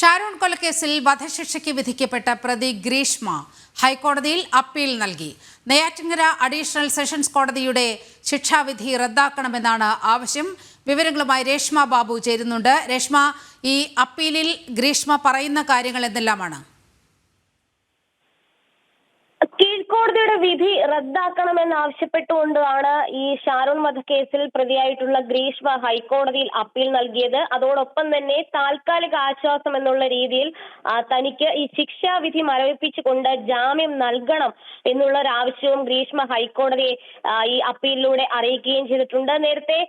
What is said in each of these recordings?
ഷാരോൺ കൊലക്കേസിൽ വധശിക്ഷയ്ക്ക് വിധിക്കപ്പെട്ട പ്രതി ഗ്രീഷ്മ ഹൈക്കോടതിയിൽ അപ്പീൽ നൽകി. നെയ്യാറ്റിങ്കര അഡീഷണൽ സെഷൻസ് കോടതിയുടെ ശിക്ഷാവിധി റദ്ദാക്കണമെന്നാണ് ആവശ്യം. വിവരങ്ങളുമായി രേഷ്മ ബാബു ചേരുന്നുണ്ട്. രേഷ്മ ഈ അപ്പീലിൽ ഗ്രീഷ്മ പറയുന്ന കാര്യങ്ങൾ എന്തെല്ലാമാണ്? കീഴ്ക്കോടതിയുടെ വിധി റദ്ദാക്കണമെന്നാവശ്യപ്പെട്ടുകൊണ്ടാണ് ഈ ഷാരൂൺ വധക്കേസിൽ പ്രതിയായിട്ടുള്ള ഗ്രീഷ്മ ഹൈക്കോടതിയിൽ അപ്പീൽ നൽകിയത്. അതോടൊപ്പം തന്നെ താൽക്കാലിക ആശ്വാസം എന്നുള്ള രീതിയിൽ തനിക്ക് ഈ ശിക്ഷാവിധി മരവിപ്പിച്ചുകൊണ്ട് ജാമ്യം നൽകണം എന്നുള്ള ഒരു ആവശ്യവും ഗ്രീഷ്മ ഹൈക്കോടതിയെ ഈ അപ്പീലിലൂടെ അറിയിക്കുകയും ചെയ്തിട്ടുണ്ട്. നേരത്തെ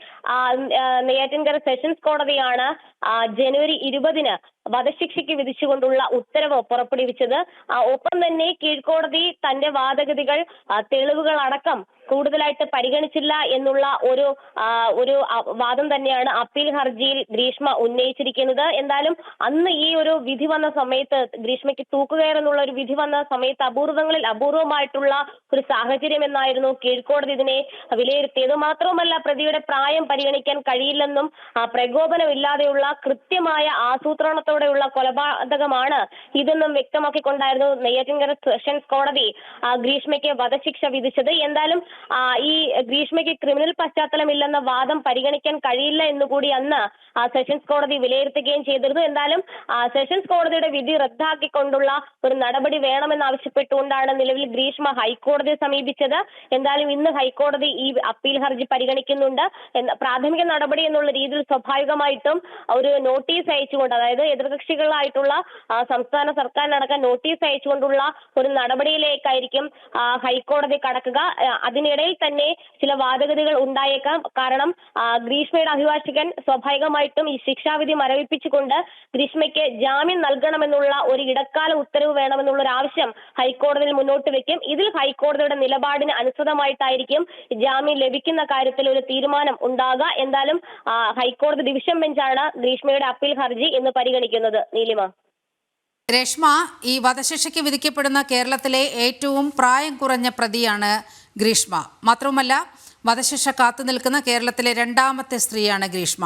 നെയ്യാറ്റിൻകര സെഷൻസ് കോടതിയാണ് ജനുവരി ഇരുപതിന് വധശിക്ഷയ്ക്ക് വിധിച്ചുകൊണ്ടുള്ള ഉത്തരവ് പുറപ്പെടുവിച്ചത്. ഒപ്പം തന്നെ കീഴ്ക്കോടതി തന്റെ വാദഗതികൾ ആ, തെളിവുകൾ അടക്കം കൂടുതലായിട്ട് പരിഗണിച്ചില്ല എന്നുള്ള ഒരു ഒരു വാദം തന്നെയാണ് അപ്പീൽ ഹർജിയിൽ ഗ്രീഷ്മ ഉന്നയിച്ചിരിക്കുന്നത്. എന്തായാലും അന്ന് ഈ ഒരു വിധി വന്ന സമയത്ത് ഗ്രീഷ്മയ്ക്ക് തൂക്കുകയർ എന്നുള്ള ഒരു വിധി വന്ന സമയത്ത് അപൂർവങ്ങളിൽ അപൂർവമായിട്ടുള്ള ഒരു സാഹചര്യം എന്നായിരുന്നു കീഴ്ക്കോടതി ഇതിനെ വിലയിരുത്തിയത്. മാത്രവുമല്ല പ്രതിയുടെ പ്രായം പരിഗണിക്കാൻ കഴിയില്ലെന്നും പ്രകോപനമില്ലാതെയുള്ള കൃത്യമായ ആസൂത്രണത്തോടെയുള്ള കൊലപാതകമാണ് ഇതെന്നും വ്യക്തമാക്കിക്കൊണ്ടായിരുന്നു നെയ്യാറ്റിൻകര സെഷൻസ് കോടതി ഗ്രീഷ്മയ്ക്ക് വധശിക്ഷ വിധിച്ചത്. എന്തായാലും ഈ ഗ്രീഷ്മയ്ക്ക് ക്രിമിനൽ പശ്ചാത്തലം ഇല്ലെന്ന വാദം പരിഗണിക്കാൻ കഴിയില്ല എന്നുകൂടി അന്ന് സെഷൻസ് കോടതി വിലയിരുത്തുകയും ചെയ്തിരുന്നു. എന്തായാലും സെഷൻസ് കോടതിയുടെ വിധി റദ്ദാക്കിക്കൊണ്ടുള്ള ഒരു നടപടി വേണമെന്ന് ആവശ്യപ്പെട്ടുകൊണ്ടാണ് നിലവിൽ ഗ്രീഷ്മ ഹൈക്കോടതിയെ സമീപിച്ചത്. എന്തായാലും ഇന്ന് ഹൈക്കോടതി ഈ അപ്പീൽ ഹർജി പരിഗണിക്കുന്നുണ്ട്. പ്രാഥമിക നടപടി എന്നുള്ള രീതിയിൽ സ്വാഭാവികമായിട്ടും ഒരു നോട്ടീസ് അയച്ചുകൊണ്ട് അതായത് എതിർകക്ഷികളായിട്ടുള്ള സംസ്ഥാന സർക്കാരിനടക്കം നോട്ടീസ് അയച്ചുകൊണ്ടുള്ള ഒരു നടപടിയിലേക്കായിരിക്കും ഹൈക്കോടതി കടക്കുക. ആ, അതിനിടയിൽ തന്നെ ചില വാദഗതികൾ ഉണ്ടായേക്കാം. കാരണം ഗ്രീഷ്മയുടെ അഭിഭാഷകൻ സ്വാഭാവികമായിട്ടും ഈ ശിക്ഷാവിധി മരവിപ്പിച്ചുകൊണ്ട് ഗ്രീഷ്മയ്ക്ക് ജാമ്യം നൽകണമെന്നുള്ള ഒരു ഇടക്കാല ഉത്തരവ് വേണമെന്നുള്ള ഒരു ആവശ്യം ഹൈക്കോടതിയിൽ മുന്നോട്ട് വെക്കും. ഇതിൽ ഹൈക്കോടതിയുടെ നിലപാടിന് അനുസൃതമായിട്ടായിരിക്കും ജാമ്യം ലഭിക്കുന്ന കാര്യത്തിൽ ഒരു തീരുമാനം ഉണ്ടാകുക. എന്തായാലും ഹൈക്കോടതി ഡിവിഷൻ ബെഞ്ചാണ് ഗ്രീഷ്മയുടെ അപ്പീൽ ഹർജി ഇന്ന് പരിഗണിക്കുന്നത്. നീലിമ. രേഷ്മ ഈ വധശിക്ഷയ്ക്ക് വിധിക്കപ്പെടുന്ന കേരളത്തിലെ ഏറ്റവും പ്രായം കുറഞ്ഞ പ്രതിയാണ് ഗ്രീഷ്മ. മാത്രവുമല്ല വധശിക്ഷ കാത്തു നിൽക്കുന്ന കേരളത്തിലെ രണ്ടാമത്തെ സ്ത്രീയാണ് ഗ്രീഷ്മ.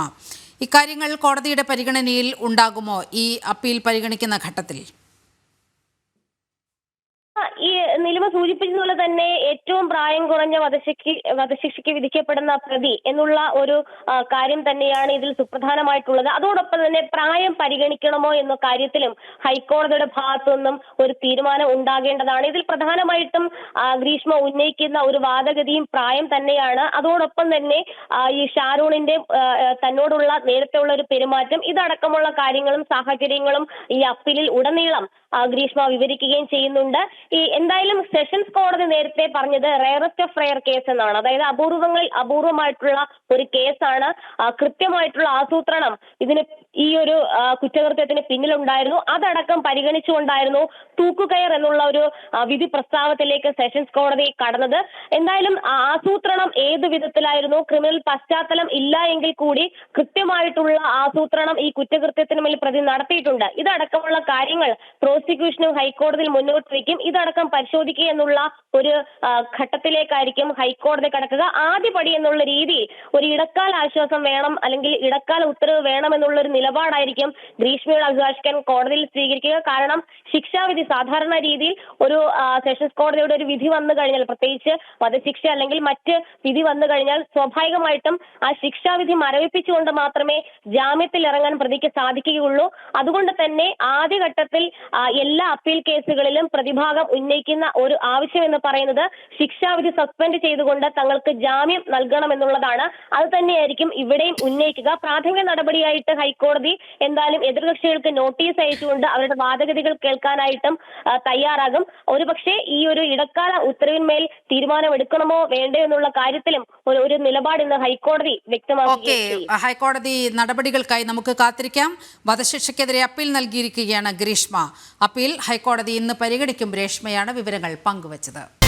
ഇക്കാര്യങ്ങൾ കോടതിയുടെ പരിഗണനയിൽ ഉണ്ടാകുമോ? ഈ അപ്പീൽ പരിഗണിക്കുന്ന ഘട്ടത്തിൽ. ഈ നിലിമ സൂചിപ്പിച്ചതുപോലെ തന്നെ ഏറ്റവും പ്രായം കുറഞ്ഞ വധശിക്ഷ വധശിക്ഷയ്ക്ക് വിധിക്കപ്പെടുന്ന പ്രതി എന്നുള്ള ഒരു കാര്യം തന്നെയാണ് ഇതിൽ സുപ്രധാനമായിട്ടുള്ളത്. അതോടൊപ്പം തന്നെ പ്രായം പരിഗണിക്കണമോ എന്ന കാര്യത്തിലും ഹൈക്കോടതിയുടെ ഭാഗത്തു നിന്നും ഒരു തീരുമാനം ഉണ്ടാകേണ്ടതാണ്. ഇതിൽ പ്രധാനമായിട്ടും ഗ്രീഷ്മ ഉന്നയിക്കുന്ന ഒരു വാദഗതിയും പ്രായം തന്നെയാണ്. അതോടൊപ്പം തന്നെ ഈ ഷാരൂണിന്റെ തന്നോടുള്ള നേരത്തെയുള്ള ഒരു പെരുമാറ്റം ഇതടക്കമുള്ള കാര്യങ്ങളും സാഹചര്യങ്ങളും ഈ അപ്പീലിൽ ഉടനീളം ഗ്രീഷ്മ വിവരിക്കുകയും ചെയ്യുന്നുണ്ട്. ഈ എന്തായാലും സെഷൻസ് കോടതി നേരത്തെ പറഞ്ഞത് റയറസ്റ്റ് ഓഫ് റയർ കേസ് എന്നാണ്. അതായത് അപൂർവങ്ങളിൽ അപൂർവമായിട്ടുള്ള ഒരു കേസാണ്. കൃത്യമായിട്ടുള്ള ആസൂത്രണം ഇതിന് ഈ ഒരു കുറ്റകൃത്യത്തിന് പിന്നിലുണ്ടായിരുന്നു. അതടക്കം പരിഗണിച്ചുകൊണ്ടായിരുന്നു തൂക്കുകയർ എന്നുള്ള ഒരു വിധി പ്രസ്താവത്തിലേക്ക് സെഷൻസ് കോടതി കടന്നത്. എന്തായാലും ആസൂത്രണം ഏത് വിധത്തിലായിരുന്നു? ക്രിമിനൽ പശ്ചാത്തലം ഇല്ല എങ്കിൽ കൂടി കൃത്യമായിട്ടുള്ള ആസൂത്രണം ഈ കുറ്റകൃത്യത്തിന് മേൽ പ്രതി നടത്തിയിട്ടുണ്ട്. ഇതടക്കമുള്ള കാര്യങ്ങൾ പ്രോസിക്യൂഷനും ഹൈക്കോടതിയിൽ മുന്നോട്ട് വയ്ക്കും. ഇതടക്കം പരിശോധിക്കുക എന്നുള്ള ഒരു ഘട്ടത്തിലേക്കായിരിക്കും ഹൈക്കോടതി കടക്കുക. ആദ്യപടി എന്നുള്ള രീതിയിൽ ഒരു ഇടക്കാല ആശ്വാസം വേണം അല്ലെങ്കിൽ ഇടക്കാല ഉത്തരവ് വേണം എന്നുള്ള ഒരു നിലപാടായിരിക്കും ഗ്രീഷ്മയുടെ അഭിഭാഷകൻ കോടതിയിൽ സ്വീകരിക്കുക. കാരണം ശിക്ഷാവിധി സാധാരണ രീതിയിൽ ഒരു സെഷൻസ് കോടതിയുടെ ഒരു വിധി വന്നു കഴിഞ്ഞാൽ പ്രത്യേകിച്ച് വധശിക്ഷ അല്ലെങ്കിൽ മറ്റ് വിധി വന്നു കഴിഞ്ഞാൽ സ്വാഭാവികമായിട്ടും ആ ശിക്ഷാവിധി മരവിപ്പിച്ചുകൊണ്ട് മാത്രമേ ജാമ്യത്തിൽ ഇറങ്ങാൻ പ്രതിക്ക് സാധിക്കുകയുള്ളൂ. അതുകൊണ്ട് തന്നെ ആദ്യഘട്ടത്തിൽ എല്ലാ അപ്പീൽ കേസുകളിലും പ്രതിഭാഗം ഉന്നയിക്കുന്ന ഒരു ആവശ്യം എന്ന് പറയുന്നത് ശിക്ഷാവിധി സസ്പെൻഡ് ചെയ്തുകൊണ്ട് തങ്ങൾക്ക് ജാമ്യം നൽകണം എന്നുള്ളതാണ് അത് തന്നെയായിരിക്കും ഇവിടെയും ഉന്നയിക്കുക. പ്രാഥമിക നടപടിയായിട്ട് ഹൈക്കോടതി എന്തായാലും എതിർകക്ഷികൾക്ക് നോട്ടീസ് അയച്ചുകൊണ്ട് അവരുടെ വാദഗതികൾ കേൾക്കാനായിട്ടും തയ്യാറാകും. ഒരുപക്ഷെ ഈ ഒരു ഇടക്കാല ഉത്തരവിന്മേൽ തീരുമാനമെടുക്കണമോ വേണ്ടോ എന്നുള്ള കാര്യത്തിലും ഒരു ഒരു നിലപാട് ഇന്ന് ഹൈക്കോടതി വ്യക്തമാക്കി ഹൈക്കോടതി നടപടികൾക്കായി നമുക്ക് കാത്തിരിക്കാം. വധശിക്ഷയ്ക്കെതിരെ അപ്പീൽ നൽകിയിരിക്കുകയാണ് ഗ്രീഷ്മ. അപ്പീൽ ഹൈക്കോടതി ഇന്ന് പരിഗണിക്കും രേഷ്മയാണ് വിവരങ്ങൾ പങ്കുവച്ചത്